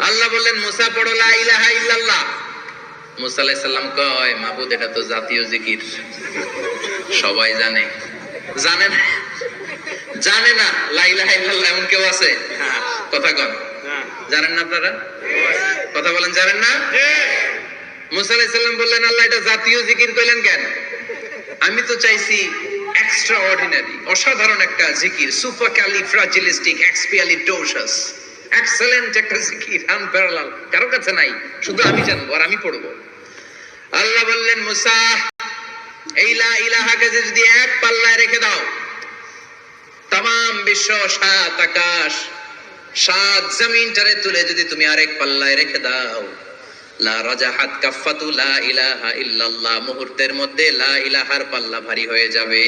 আল্লাহ বললেন, মুসা পড়ো, লা ইলাহা ইল্লাল্লাহ। মুসা আলাইহিস সালাম কয়, মাবুদ, এটা তো জাতীয় জিকির। সবাই জানে। জানে না? জানে না, লা ইলাহা ইল্লাল্লাহ এমন কেউ আছে? কথা কন। জানেন না আপনারা? কথা বলেন, জানেন না? বললেন, আল্লাহ, এটা জাতীয় জিকির কইলেন কেন? আমি তো চাইছি এক্সট্রা অর্ডিনারি অসাধারণ একটা জিকির সুপার ক্যালিফ্রাজিলিস্টিক এক্সপিয়ালিটোশাস এক্সেলেন্ট একটা জিকির আনপ্যারালাল কারও কাছে নাই, শুধু আমি জানব আর আমি পড়ব। আল্লাহ বললেন, মুসা, এই লা ইলাহাকে যদি এক পাল্লায় রেখে দাও তাম বিশ্ব সাত আকাশ সাত জমিনটারে তুলে যদি তুমি আরেক পাল্লায় রেখে দাও। লা রাজাহাত কাফাতু লা ইলাহা ইল্লাল্লাহ। মুহূর্তের মধ্যে লা ইলাহার পাল্লা ভারী হয়ে যাবে।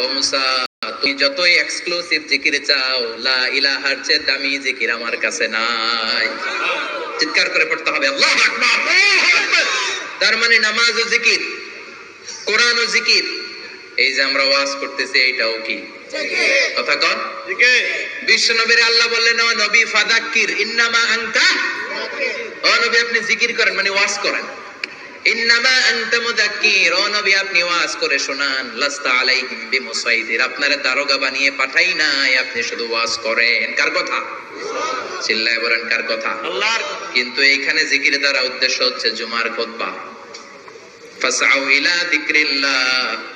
ও মুসা তুমি যতই এক্সক্লুসিভ জিকির চাও লা ইলাহার চেয়ে দামি জিকির আমার কাছে নাই। চিৎকার করে পড়তে হবে আল্লাহ আকবার তার মানে নামাজ ও জিকির কোরআন ও জিকির। এই যে আমরা ওয়াজ করতেছি এইটাও কি? কথা কন। বিশ্ব নবীর আল্লাহ বললেন ও নবী ফাদাক্কির ইন্নামা আনতা ও নবী আপনি জিকির করেন মানে ওয়াজ করেন। ইন্নামা আনতা মুদাক্কির ও নবী আপনি ওয়াজ করে শোনান। লাস্তা আলাইহিম বিমুসাইদির আপনারে দারোগা বানিয়ে পাঠাই নাই আপনি শুধু ওয়াজ করেন। কার কথা? চিল্লায় বলেন কার কথা? আল্লাহর কিন্তু এইখানে জিকির দ্বারা উদ্দেশ্য হচ্ছে জুমার খুতবা ফাসাউ ইলা যিকরিল্লাহ।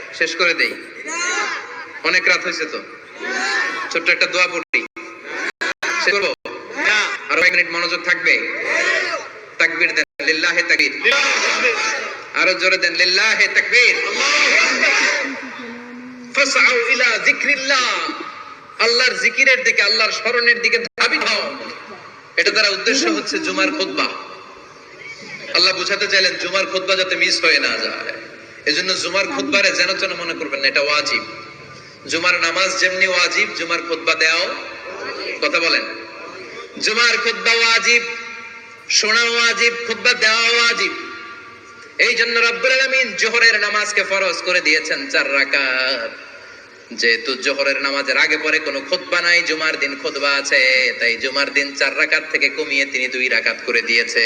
শেষ করে দেই? অনেক রাত হয়েছে তো। ছোট্ট একটা দোয়া পড়ি। করব? আরও এক মিনিট মনোযোগ থাকবে? দেন আরও জোরে দেন ইলা আল্লাহর জিকিরের দিকে, আল্লাহর স্মরণের দিকে ধাবিত হও। এটা দ্বারা উদ্দেশ্য হচ্ছে জুমার খুতবা। আল্লাহ বুঝাতে চাইলেন জুমার খুতবা যাতে মিস হয়ে না যায়। এজন্য জুমার খুতবারে যেন যেন মনে করবেন না, এটা ওয়াজিব। জুমার নামাজ যেমনি ওয়াজিব, জুমার খুতবা দেওয়াও কথা বলেন। জুমার খুতবা ওয়াজিব শোনা ওয়াজিব, খুতবা দেওয়া ওয়াজিব। এই জন্য রব্বুল আলামিন জোহরের নামাজকে ফরজ করে দিয়েছেন চার রাকাত। যেহেতু জোহরের নামাজের আগে পরে কোনো খুতবা নাই, জুমার দিন খুতবা আছে, তাই জুমার দিন চার রাকাত থেকে কমিয়ে তিনি দুই রাকাত করে দিয়েছে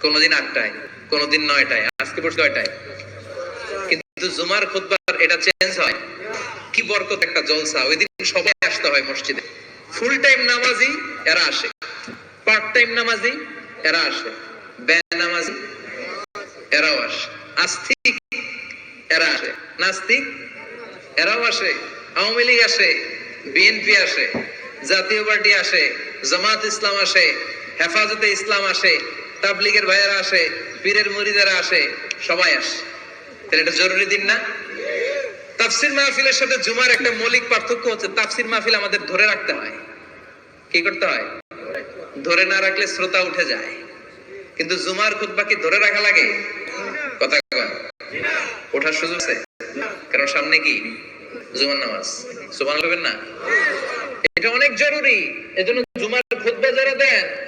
কোনদিন আটটায়, কোনদিন নয়টায়, আজকে পড়ছে কয়টায় কিন্তু জুমার খুতবার এটা চেঞ্জ হয়। কি বরকত একটা জলসা, ওই দিন সবাই আসতে হয় মসজিদে। ফুল টাইম নামাজি, এরা আসে। পার্ট টাইম নামাজি, এরা আসে। ব্যয় নামাজি, এরাও আসে। আস্তিক, এরা আসে। নাস্তিক, এরাও আসে। আওয়ামী লীগ আসে বিএনপি আসে, জাতীয় পার্টি আসে, জামাত ইসলাম আসে, হেফাজতে ইসলাম আসে তাবলিগের ভাইয়েরা আসে, পীরের মুরিদেরা আসে, সবাই আসে। তাহলে এটা জরুরি দিন না? তাফসির মাহফিলের সাথে জুমার একটা মৌলিক পার্থক্য হচ্ছে, তাফসির মাহফিল আমাদের ধরে রাখতে হয়। কি করতে হয়? ধরে না রাখলে শ্রোতা উঠে যায়। কিন্তু জুমার খুতবা কি ধরে রাখা লাগে? কথা ওঠার সুযোগ আছে? কারণ সামনে কি? জুমার নামাজ। সুবান লবেন না? এটা অনেক জরুরি। এজন্য জুমার খুতবা যারা দেন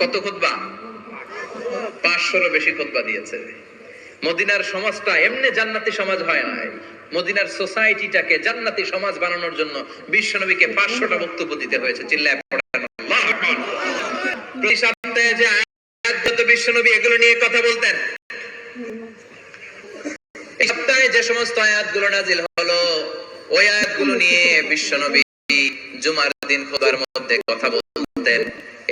কত খুতবা? পাঁচশোরও বেশি খুতবা দিয়েছে। মদিনার সমাজটা এমনি জান্নাতি সমাজ হয় নাই। মদিনার সোসাইটিটাকে জান্নাতি সমাজ বানানোর জন্য বিশ্বনবীকে পাঁচশোটা বক্তব্য দিতে হয়েছে, চিল্লায় বিশ্বনবী এগুলো নিয়ে কথা বলতেন। সপ্তাহে যে সমস্ত আয়াতগুলো নাজিল হলো, ওই আয়াতগুলো নিয়ে বিশ্বনবী জুমার দিন খোদার মধ্যে কথা বলতেন।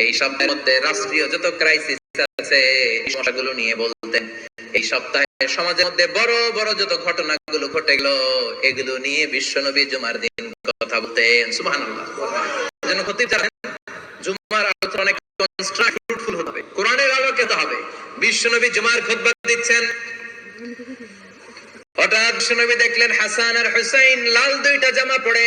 এই সপ্তাহের মধ্যে রাষ্ট্রীয় যত ক্রাইসিস আছে, এই সমস্যাগুলো নিয়ে বলতেন, এই সপ্তাহে সমাজের মধ্যে বড় বড় যত ঘটনাগুলো ঘটে গেল, এগুলো নিয়ে বিশ্বনবী জুমার দিন কথা বলতেন, সুবহানাল্লাহ। যেন খতিব জানেন জুমার আলোচনা অনেক হবে, কোরআনের আলোকে হবে। জুমার দিচ্ছেন। হঠাৎ বিশ্বনবী দেখলেন হাসান আর হুসাইন লাল দুইটা জামা পরে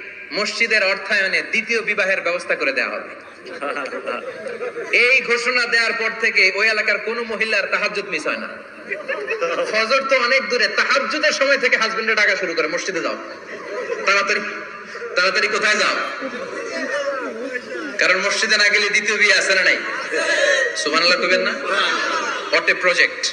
মসজিদের অর্থায়নে দ্বিতীয় বিবাহের ব্যবস্থা করে দেওয়া হবে। এই ঘোষণা দেওয়ার পর থেকে ওই এলাকার কোন মহিলার তাহাজ্জুদ মিস হয় না। ফজর তো অনেক দূরে, তাহাজ্জুদের সময় থেকে হাজবেন্ডের ডাকা শুরু করে, মসজিদে যাও। তাড়াতাড়ি তাড়াতাড়ি কোথায় যাও? কারণ মসজিদে না গেলে দ্বিতীয় বিয়ে আছে না নাই? সুবহানাল্লাহ কবেন না? এ প্রজেক্ট